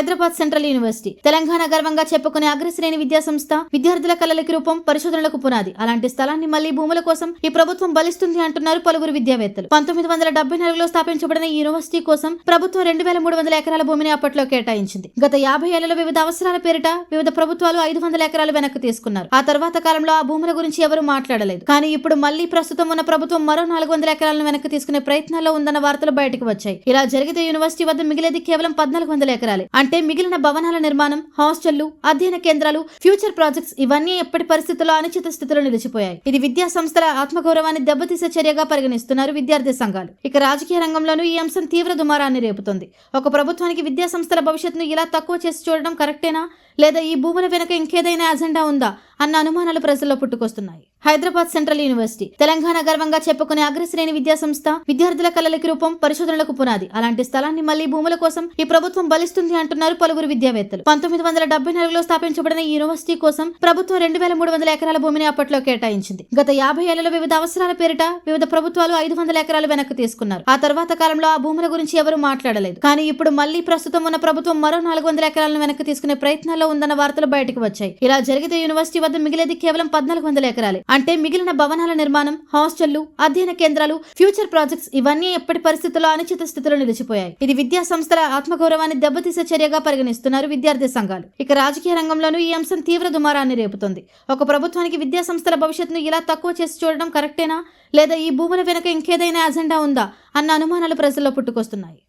Hyderabad central university. Telangana గర్వంగా చెప్పుకునే అగ్రశ్రేణి విద్యా సంస్థ విద్యార్థుల కళలకి రూపం పరిశోధనలకు పునాది. అలాంటి స్థలాన్ని మళ్ళీ భూముల కోసం ఈ ప్రభుత్వం బలిస్తుంది అంటున్నారు పలువురు విద్యావేత్తలు. పంతొమ్మిది వందల డెబ్బై నాలుగులో స్థాపించబడిన ఈ యూనివర్సిటీ కోసం ప్రభుత్వం రెండు వేల మూడు వందల ఎకరాల భూమిని అప్పట్లో కేటాయించింది. గత యాభై ఏళ్ళలో వివిధ అవసరాల పేరిట వివిధ ప్రభుత్వాలు ఐదు వందల ఎకరాలు వెనక్కి తీసుకున్నారు. ఆ తర్వాత కాలంలో ఆ భూముల గురించి ఎవరు మాట్లాడలేదు. కానీ ఇప్పుడు మళ్ళీ ప్రస్తుతం ఉన్న ప్రభుత్వం మరో నాలుగు వందల ఎకరాలను వెనక్కి తీసుకునే ప్రయత్నాల్లో ఉందన్న వార్తలు బయటకు వచ్చాయి. ఇలా జరిగితే యూనివర్సిటీ వద్ద మిగిలేది కేవలం పద్నాలుగు వందల ఎకరాలే. అంటే మిగిలిన భవనాల నిర్మాణం హాస్టళ్ళు అధ్యయన కేంద్రాలు ఫ్యూచర్ ప్రాజెక్ట్స్ ఇవన్నీ ఎప్పటి పరిస్థితుల్లో అనిశ్చిత స్థితిలో నిలిచిపోయాయి. ఇది విద్యా సంస్థల ఆత్మగౌరవాన్ని దెబ్బతీసే చర్యగా పరిగణిస్తున్నారు విద్యార్థి సంఘాలు. ఇక రాజకీయ రంగంలోనూ ఈ అంశం తీవ్ర దుమారాన్ని రేపుతోంది. ఒక ప్రభుత్వానికి విద్యా సంస్థల భవిష్యత్తును ఇలా తక్కువ చేసి చూడడం కరెక్టేనా? లేదా ఈ భూముల వెనుక ఇంకేదైనా అజెండా ఉందా అన్న అనుమానాలు ప్రజల్లో పుట్టుకొస్తున్నాయి. హైదరాబాద్ సెంట్రల్ యూనివర్సిటీ తెలంగాణ గర్వంగా చెప్పుకునే అగ్రశ్రేణి విద్యా సంస్థ విద్యార్థుల కళలకి రూపం పరిశోధనలకు పునాది. అలాంటి స్థలాన్ని మళ్ళీ భూముల కోసం ఈ ప్రభుత్వం బలిస్తుంది అంటున్నారు పలువురు విద్యావేత్తలు. పంతొమ్మిది వందల డెబ్బై నాలుగులో స్థాపించబడిన ఈ యూనివర్సిటీ కోసం ప్రభుత్వం రెండు వేల మూడు వందల ఎకరాల భూమిని అప్పట్లో కేటాయించింది. గత యాభై ఏళ్ళలో వివిధ అవసరాల పేరిట వివిధ ప్రభుత్వాలు ఐదు వందల ఎకరాలు వెనక్కి తీసుకున్నారు. ఆ తర్వాత కాలంలో ఆ భూముల గురించి ఎవరు మాట్లాడలేదు. కానీ ఇప్పుడు మళ్ళీ ప్రస్తుతం ఉన్న ప్రభుత్వం మరో నాలుగు వందల ఎకరాలను వెనక్కి తీసుకునే ప్రయత్నాలు ప్రయత్నాల్లో ఉందన్న వార్తలు బయటకు వచ్చాయి. ఇలా జరిగితే యూనివర్సిటీ వద్ద మిగిలేది కేవలం పద్నాలుగు వందల ఎకరాలే. అంటే మిగిలిన భవనాల నిర్మాణం హాస్టళ్ళు అధ్యయన కేంద్రాలు ఫ్యూచర్ ప్రాజెక్ట్స్ ఇవన్నీ ఎప్పటి పరిస్థితుల్లో అనిశ్చిత స్థితిలో నిలిచిపోయాయి. ఇది విద్యా సంస్థల ఆత్మగౌరవాన్ని దెబ్బతీసే చర్యగా పరిగణిస్తున్నారు విద్యార్థి సంఘాలు. ఇక రాజకీయ రంగంలోనూ ఈ అంశం తీవ్ర దుమారాన్ని రేపుతోంది. ఒక ప్రభుత్వానికి విద్యా సంస్థల భవిష్యత్తును ఇలా తక్కువ చేసి చూడడం కరెక్టేనా? లేదా ఈ భూముల వెనుక ఇంకేదైనా అజెండా ఉందా? అన్న అనుమానాలు ప్రజల్లో పుట్టుకొస్తున్నాయి.